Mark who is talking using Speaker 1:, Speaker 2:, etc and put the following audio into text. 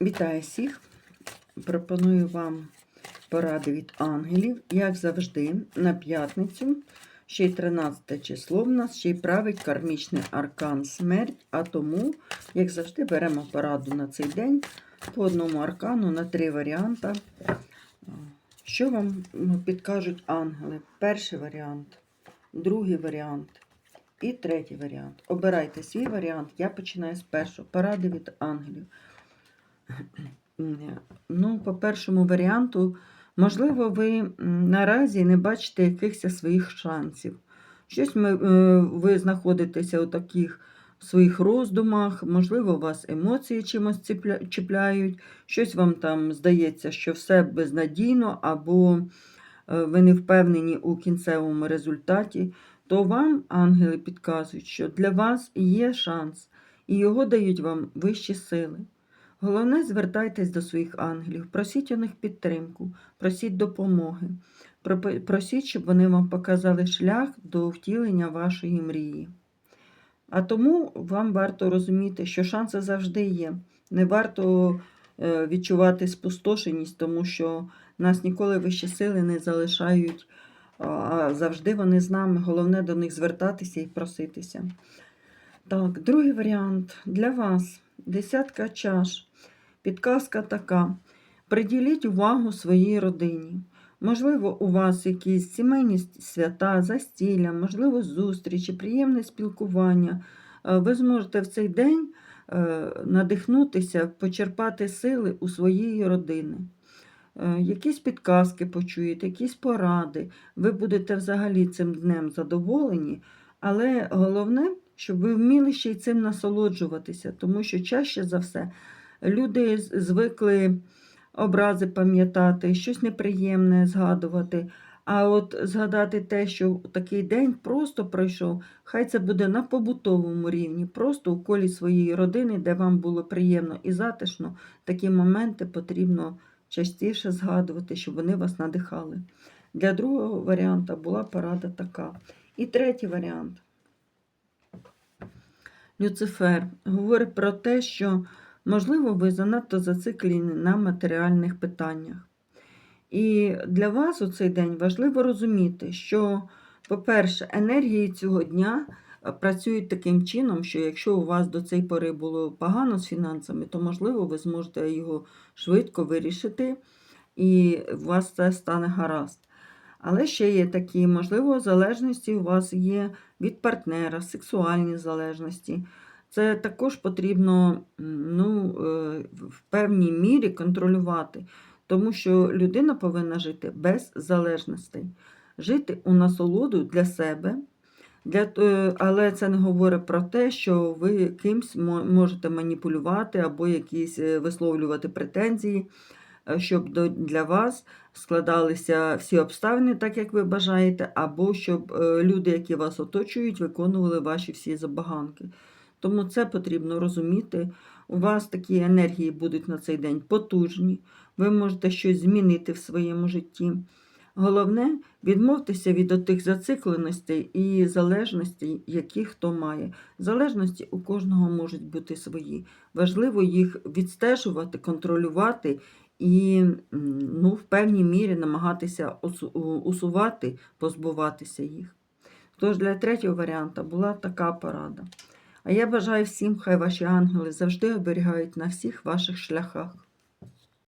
Speaker 1: Вітаю всіх! Пропоную вам поради від ангелів, як завжди, на п'ятницю, ще й 13 число в нас, ще й править кармічний аркан смерть, а тому, як завжди, беремо пораду на цей день по одному аркану на три варіанти. Що вам ну, підкажуть ангели? Перший варіант, другий варіант і третій варіант. Обирайте свій варіант. Я починаю з першого. Поради від ангелів. Ну, по першому варіанту, можливо, ви наразі не бачите якихось своїх шансів. Щось ми, е, ви знаходитеся у таких своїх роздумах, можливо, вас емоції чимось чіпляють, щось вам там здається, що все безнадійно, або е, ви не впевнені у кінцевому результаті, то вам ангели підказують, що для вас є шанс, і його дають вам вищі сили. Головне, звертайтесь до своїх ангелів, просіть у них підтримку, просіть допомоги, просіть, щоб вони вам показали шлях до втілення вашої мрії. А тому вам варто розуміти, що шанси завжди є. Не варто е, відчувати спустошеність, тому що нас ніколи вищі сили не залишають, а- завжди вони з нами. Головне до них звертатися і проситися. Так, другий варіант для вас. Десятка чаш. Підказка така. Приділіть увагу своїй родині. Можливо, у вас якісь сімейні свята, застілля, можливо, зустрічі, приємне спілкування. Е, Ви зможете в цей день е, надихнутися, почерпати сили у своєї родини. Е, Якісь підказки почуєте, якісь поради. Ви будете взагалі цим днем задоволені, але головне, щоб ви вміли ще й цим насолоджуватися, тому що чаще за все люди звикли образи пам'ятати, щось неприємне згадувати. А от згадати те, що такий день просто пройшов, хай це буде на побутовому рівні, просто у колі своєї родини, де вам було приємно і затишно, такі моменти потрібно частіше згадувати, щоб вони вас надихали. Для другого варіанта була порада така. І третій варіант. Люцифер говорить про те, що, можливо, ви занадто зациклені на матеріальних питаннях. І для вас у цей день важливо розуміти, що, по-перше, енергії цього дня е, працюють таким чином, що якщо у вас до цієї пори було погано з фінансами, то, можливо, ви зможете його швидко вирішити, і у вас це стане гаразд. Але ще є такі, можливо, залежності у вас є від партнера, сексуальні залежності. Це також потрібно ну, е, в певній мірі контролювати, тому що людина повинна жити без залежностей, жити у насолоду для себе. Для, е, але це не говорить про те, що ви кимсь можете маніпулювати або якісь е, висловлювати претензії, щоб до, для вас складалися всі обставини так, як ви бажаєте, або щоб е, люди, які вас оточують, виконували ваші всі забаганки. Тому це потрібно розуміти. У вас такі енергії будуть на цей день потужні, ви можете щось змінити в своєму житті. Головне, відмовтеся від отих зацикленостей і залежностей, які хто має. Залежності у кожного можуть бути свої. Важливо їх відстежувати, контролювати і ну, в певній мірі намагатися усувати, позбуватися їх. Тож для третього варіанта була така порада. А я бажаю всім, хай ваші ангели завжди оберігають на всіх ваших шляхах.